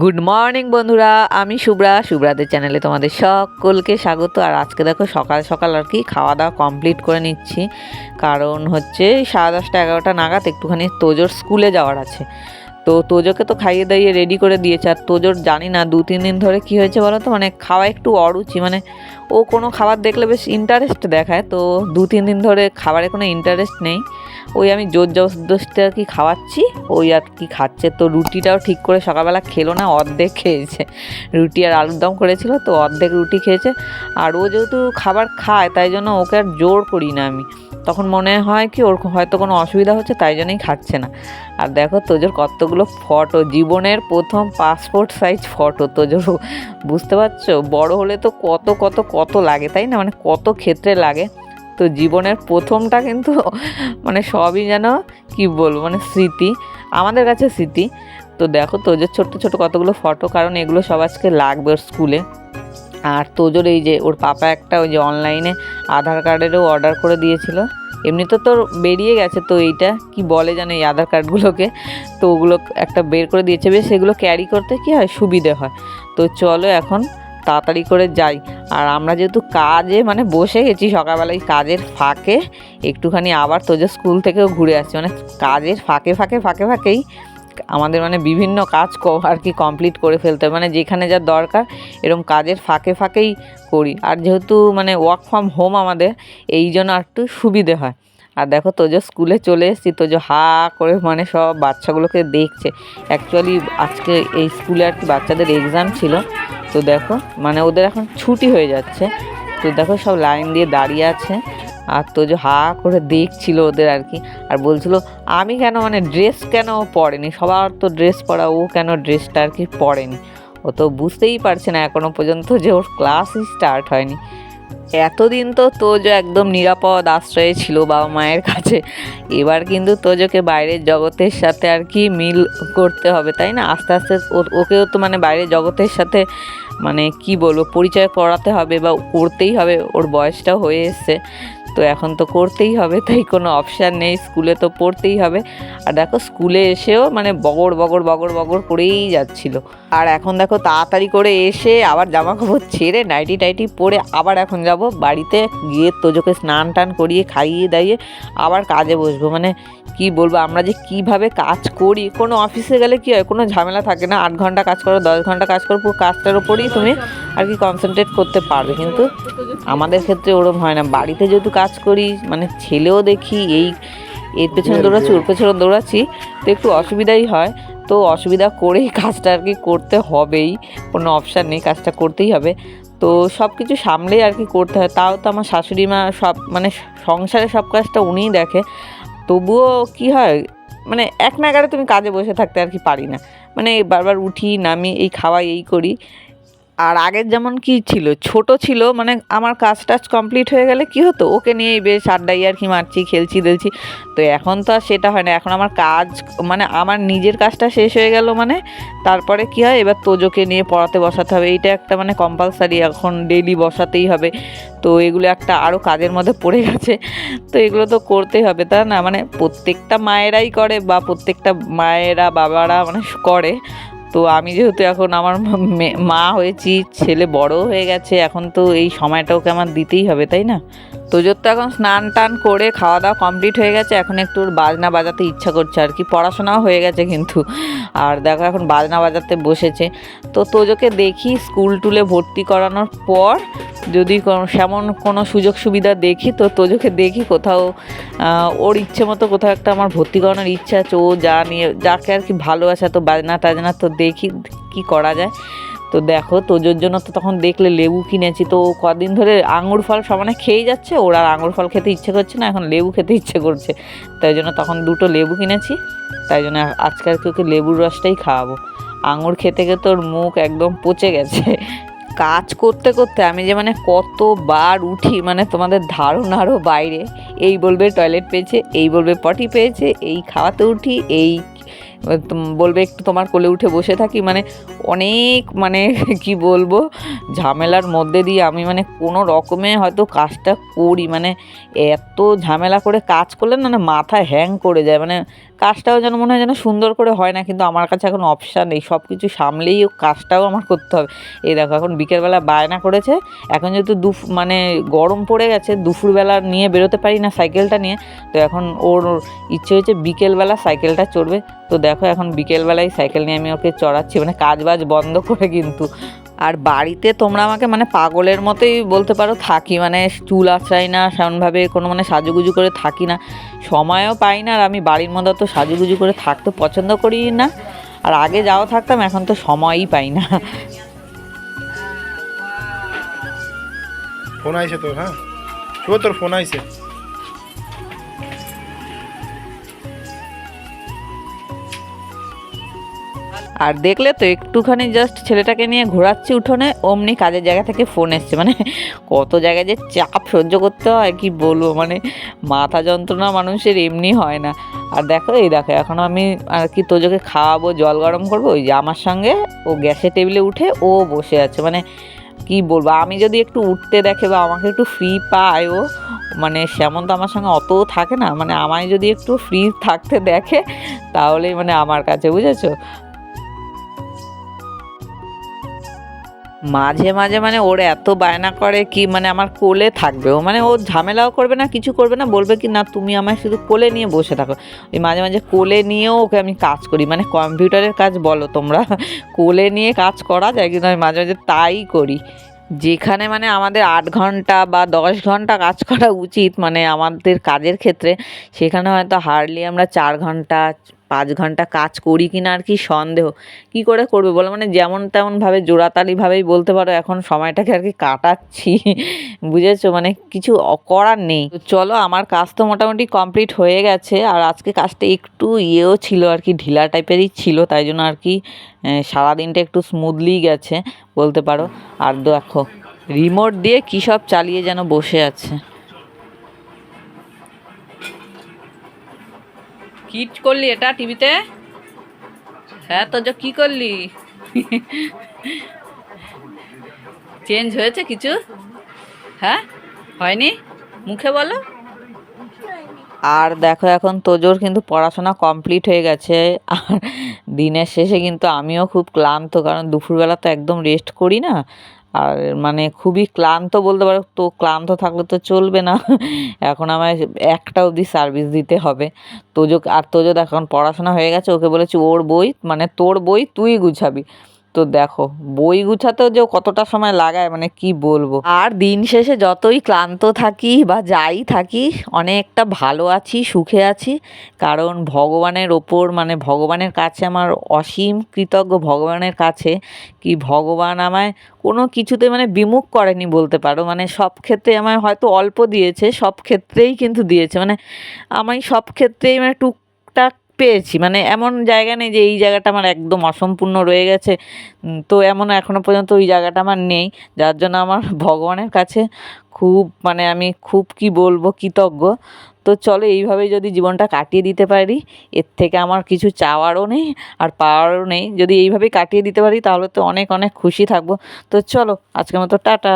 Good morning বন্ধুরা। আমি শুভ্রা। শুভ্রাদের চ্যানেলে তোমাদের সকলকে স্বাগত। আর আজকে দেখো, সকাল সকাল আর কি খাওয়া দাওয়া কমপ্লিট করে নিচ্ছি। কারণ হচ্ছে সাড়ে দশটা এগারোটা নাগাদ একটুখানি তোজোর স্কুলে যাওয়ার আছে। তো তোজোকে তো খাইয়ে দাইয়ে রেডি করে দিয়েছে। আর তোজোর জানি না দু তিন দিন ধরে কি হয়েছে বলো তো? মানে খাওয়া একটু অরুচি। মানে ও কোনো খাবার দেখলে বেশ ইন্টারেস্ট দেখায়, তো দু, তিন দিন ধরে খাবারে কোনো ইন্টারেস্ট নেই। ওই আমি জোর জবরদস্তি আর কি খাওয়াচ্ছি, ওই আর কি খাচ্ছে। তো রুটিটাও ঠিক করে সকালবেলা খেলো না, অর্ধেক খেয়েছে। রুটি আর আলুর দম করেছিল, তো অর্ধেক রুটি খেয়েছে। আর ও যেহেতু খাবার খায়, তাই জন্য ওকে আর জোর করি না আমি। তখন মনে হয় কি, ওর হয়তো কোনো অসুবিধা হচ্ছে, তাই জন্যই খাচ্ছে না। আর দেখো তোজোর কতগুলো ফটো জীবনের প্রথম পাসপোর্ট সাইজ ফটো তোজোর, বুঝতে পারছ? বড় হলে তো কত কত কত লাগে, তাই না? মানে কত ক্ষেত্রে লাগে। তো জীবনের প্রথমটা কিন্তু মানে সবই যেন, কি বলব মানে স্মৃতি, আমাদের কাছে স্মৃতি। তো দেখো তোজোর ছোট্ট ছোট কতগুলো ফটো কারণ এগুলো সব আজকে লাগবে ওর স্কুলে আর তোজোর এই যে ওর পাপা একটা ওই যে অনলাইনে আধার কার্ডেরও অর্ডার করে দিয়েছিল। এমনি তো তোর বেরিয়ে গেছে তো এইটা, কি বলে জানো এই আধার কার্ডগুলোকে তো ওগুলো একটা বের করে দিয়েছে, বেশ সেগুলো ক্যারি করতে কি হয়? সুবিধে হয়। তো চলো এখন তাড়াতাড়ি করে যাই। আর আমরা যেহেতু কাজে মানে বসে গেছি সকালবেলায় কাজের ফাঁকে, একটুখানি আবার তোজো স্কুল থেকেও ঘুরে আসছি। মানে কাজের ফাঁকে ফাঁকে ফাঁকে, ফাঁকেই আমাদের মানে বিভিন্ন কাজ আর কি কমপ্লিট করে ফেলতে মানে যেখানে যা দরকার এরকম কাজের ফাঁকে, ফাঁকেই করি। আর যেহেতু মানে ওয়ার্ক ফ্রম হোম আমাদের, এই জন্য একটু সুবিধে হয়। আর দেখো তোজো স্কুলে চলে এসেছি তোজো হা করে মানে সব বাচ্চাগুলোকে দেখছে। অ্যাকচুয়ালি আজকে এই স্কুলে আর কি বাচ্চাদের এক্সাম ছিল। তো দেখো মানে ওদের এখন ছুটি হয়ে যাচ্ছে। তো দেখো সব লাইন দিয়ে দাঁড়িয়ে আছে। আর তো যে হা করে দেখছিল ওদের আর কি। আর বলছিল, আমি কেন মানে ড্রেস কেন পরেনি? সবার তো ড্রেস পরা, ও কেন ড্রেসটা আর কি পরেনি? ও তো বুঝতেই পারছে না এখনও পর্যন্ত যে ওর ক্লাসই স্টার্ট হয়নি। এতদিন তো তোজো একদম নিরাপদ আশ্রয়ে ছিল বাবা মায়ের কাছে। এবার কিন্তু তোজোকে বাইরের জগতের সাথে আর কি মিল করতে হবে, তাই না? আস্তে আস্তে ওকেও তো মানে বাইরের জগতের সাথে মানে কি বলব, পরিচয় করাতে হবে বা করতেই হবে, ওর বয়সটা হয়ে এসছে। তো এখন তো করতেই হবে, তাই কোনো অপশান নেই স্কুলে তো পড়তেই হবে। আর দেখো স্কুলে এসেও মানে বগর বগর বগর বগর করেই যাচ্ছিল। আর এখন দেখো তাড়াতাড়ি করে এসে আবার জামা কাপড় ছেড়ে নাইটি টাইটি পরে আবার এখন যাব বাড়িতে গিয়ে তোজোকে স্নান টান করিয়ে খাইয়ে দাইয়ে আবার কাজে বসবো। মানে কি বলব, আমরা যে কীভাবে কাজ করি, কোনো অফিসে গেলে কি হয়, কোনো ঝামেলা থাকে না, আট ঘণ্টা কাজ করো, দশ ঘণ্টা কাজ করো, পুরো কাজটার ওপরেই তুমি আর কি কনসেন্ট্রেট করতে পারবে। কিন্তু আমাদের ক্ষেত্রে ওরম হয় না, বাড়িতে যেহেতু কাজ করি মানে ছেলেও দেখি এই এর পেছনে দৌড়াচ্ছি ওর পেছনে দৌড়াচ্ছি তো একটু অসুবিধাই হয়। তো অসুবিধা করেই কাজটা আর কি করতে হবেই কোনো অপশান নেই কাজটা করতেই হবে। তো সব কিছু সামলেই আর কি করতে হয়। তাও তো আমার শাশুড়ি মা সব মানে সংসারে সব কাজটা উনিই দেখে। তবুও কি হয় মানে এক নাগারে তুমি কাজে বসে থাকতে আর কি পারি না। মানে বারবার উঠি নামি এই খাওয়াই এই করি। আর আগের যেমন কি ছিল, ছোট ছিল মানে আমার কাজ টাজ কমপ্লিট হয়ে গেলে কি হতো? ওকে নিয়েই বেশ আড্ডাই আর কি মারছি, খেলছি, দিলছি। তো এখন তো আর সেটা হয় না, এখন আমার কাজ মানে আমার নিজের কাজটা শেষ হয়ে গেল মানে তারপরে কি হয়? এবার তোজোকে নিয়ে পড়াতে বসাতে হবে। এইটা একটা মানে কম্পালসারি এখন ডেলি বসাতেই হবে। তো এগুলো একটা আরও কাজের মধ্যে পড়ে গেছে। তো এগুলো তো করতেই হবে, তা না? মানে প্রত্যেকটা মায়েরাই করে বা প্রত্যেকটা মায়েরা, বাবারা মানে করে। তো আমি যেহেতু এখন আমার মে- হয়েছি, ছেলে বড় হয়ে গেছে, এখন তো এই সময়টা ওকে আমার দিতেই হবে, তাই না? তোজোর তো এখন স্নান টান করে খাওয়া দাওয়া কমপ্লিট হয়ে গেছে, এখন একটু বাজনা বাজাতে ইচ্ছা করছে আর কি। পড়াশোনাও হয়ে গেছে কিন্তু। আর দেখো এখন বাজনা বাজাতে বসেছে। তো তোজোকে দেখি স্কুল টুলে ভর্তি করানোর পর যদি সেমন কোনো সুযোগ সুবিধা দেখি, তো তোজোকে দেখি কোথাও ওর ইচ্ছে মতো কোথাও একটা আমার ভর্তি করানোর ইচ্ছা আছে, ও যা নিয়ে, যাকে আর কি ভালোবাসা তো বাজনা টাজনা তো দেখি কি করা যায়। তো দেখো তোজোর জন্য তো তখন দেখলে লেবু কিনেছি। তো কদিন ধরে আঙুর ফল সমানে খেয়েই যাচ্ছে, ওর আর আঙুর ফল খেতে ইচ্ছে করছে না, এখন লেবু খেতে ইচ্ছে করছে। তাই জন্য তখন দুটো লেবু কিনেছি, তাই জন্য আজকে আর কি ওকে লেবুর রসটাই খাওয়াবো। আঙুর খেতে খেতে ওর মুখ একদম পচে গেছে। কাজ করতে করতে আমি যে মানে কতবার উঠি মানে তোমাদের ধারণারও বাইরে। এই বলবে টয়লেট পেয়েছে, এই বলবে পটি পেয়েছে, এই খাওয়াতে উঠি, এই বলবে একটু তোমার কোলে উঠে বসে থাকি মানে অনেক মানে কি বলব, ঝামেলার মধ্যে দিয়ে আমি মানে কোনো রকমে হয়তো কাজটা করি মানে এত ঝামেলা করে কাজ করলে না মাথা হ্যাং করে যায় মানে কাজটাও যেন মনে হয় যেন সুন্দর করে হয় না, কিন্তু আমার কাছে এখন অপশান নেই। সব কিছু সামলেই কাজটাও আমার করতে হবে। এই দেখো, এখন বিকেলবেলা বায়না করেছে। এখন যেহেতু দুফ মানে গরম পড়ে গেছে, দুপুরবেলা নিয়ে বেরোতে পারি না সাইকেলটা নিয়ে, তো এখন ওর ইচ্ছে হয়েছে বিকেলবেলা সাইকেলটা চড়বে। তো দেখো, এখন বিকেলবেলায় সাইকেল নিয়ে আমি ওকে চড়াচ্ছি মানে কাজ বাজ বন্ধ করে কিন্তু। আর বাড়িতে তোমরা আমাকে মানে পাগলের মতোই বলতে পারো, থাকি মানে চুল আঁচড়াই না, সেমনভাবে কোনো মানে সাজুগুজু করে থাকি না। সময়ও পাই না আর আমি বাড়ির মধ্যে তো সাজুগুজু করে থাকতে পছন্দ করি না। আর আগে যাও থাকতাম, এখন তো সময়ই পাই না। ফোন আইছে তোর হ্যাঁ? তোর ফোন আইছে। আর দেখলে তো একটুখানি জাস্ট ছেলেটাকে নিয়ে ঘোরাচ্ছি উঠোনে, অমনি কাজের জায়গা থেকে ফোন এসছে। মানে কত জায়গায় যে চাপ সহ্য করতে হয়, কি বলব? মানে মাথা যন্ত্রণা মানুষের এমনি হয় না। আর দেখো, এই দেখো, এখন আমি আর কি তোজোকে খাওয়াবো, জল গরম করব, ওই যে আমার সঙ্গে ও গ্যাসের টেবিলে উঠে ও বসে আছে। মানে কি বলব? আমি যদি একটু উঠতে দেখে বা আমাকে একটু ফ্রি পায় ও মানে সেমন তো আমার সঙ্গে অত থাকে না। মানে আমায় যদি একটু ফ্রি থাকতে দেখে, তাহলেই মানে আমার কাছে, বুঝেছ? মাঝে মাঝে মানে ওর এত বায়না করে কি মানে আমার কোলে থাকবে। ও মানে ও ঝামেলাও করবে না, কিছু করবে না, বলবে কি, না, তুমি আমায় শুধু কোলে নিয়ে বসে থাকো। ওই মাঝে মাঝে কোলে নিয়েও ওকে আমি কাজ করি। মানে কম্পিউটারের কাজ বলো তোমরা, কোলে নিয়ে কাজ করা যায় কিন্তু আমি মাঝে মাঝে তাই করি। যেখানে মানে আমাদের আট ঘণ্টা বা দশ ঘণ্টা কাজ করা উচিত মানে আমাদের কাজের ক্ষেত্রে, সেখানে হয়তো হার্ডলি আমরা চার ঘণ্টা পাঁচ ঘণ্টা কাজ করি কি না আর কি সন্দেহ। কি করে করবে বলো? মানে যেমন তেমনভাবে জোড়াতালিভাবেই বলতে পারো, এখন সময়টাকে আর কি কাটাচ্ছি। বুঝেছ? মানে কিছু করার নেই। চলো, আমার কাজ তো মোটামুটি কমপ্লিট হয়ে গেছে। আর আজকে কাজটা একটু ইয়েও ছিল আর কি, ঢিলা টাইপেরই ছিল, তাই জন্য আর কি সারাদিনটা একটু স্মুথলি গেছে, বলতে পারো। আর দেখো রিমোট দিয়ে কী সব চালিয়ে যেন বসে আছে। কি করলি এটা টিভিতে? হ্যাঁ তো যা কি করলি? চেঞ্জ হয়েছে কিছু? হ্যাঁ হয়নি? মুখে বলো। আর দেখো এখন তোজোর কিন্তু পড়াশোনা কমপ্লিট হয়ে গেছে। আর দিনের শেষে কিন্তু আমিও খুব ক্লান্ত, কারণ দুপুরবেলা তো একদম রেস্ট করি না। আর মানে খুবই ক্লান্ত বলতে পারো, তো ক্লান্ত থাকলে তো চলবে না। এখন আমায় একটা অবধি সার্ভিস দিতে হবে। তোজো আর তোজো এখন পড়াশোনা হয়ে গেছে, ওকে বলেছি, ওর বই মানে তোর বই তুই গুছাবি। তো দেখো, বই গুছাতেও যে কতটা সময় লাগায় মানে কি বলব? আর দিন শেষে যতই ক্লান্ত থাকি বা যাই থাকি, অনেকটা ভালো আছি, সুখে আছি। কারণ ভগবানের ওপর মানে ভগবানের কাছে আমার অসীম কৃতজ্ঞ ভগবানের কাছে, কি ভগবান আমায় কোনো কিছুতে মানে বিমুখ করেনি বলতে পারো। মানে সব ক্ষেত্রে আমায় হয়তো অল্প দিয়েছে, সব ক্ষেত্রেই কিন্তু দিয়েছে। মানে আমায় সব ক্ষেত্রেই মানে টুকটাক পেয়েছি। মানে এমন জায়গা নেই যে এই জায়গাটা আমার একদম অসম্পূর্ণ রয়ে গেছে। তো এমন এখনও পর্যন্ত ওই জায়গাটা আমার নেই। যার জন্য আমার ভগবানের কাছে খুব মানে আমি খুব কি বলব, কৃতজ্ঞ। তো চলো এইভাবেই যদি জীবনটা কাটিয়ে দিতে পারি, এর থেকে আমার কিছু চাওয়ারও নেই আর পাওয়ারও নেই। যদি এইভাবেই কাটিয়ে দিতে পারি, তাহলে তো অনেক অনেক খুশি থাকব। তো চলো আজকের মতো টাটা।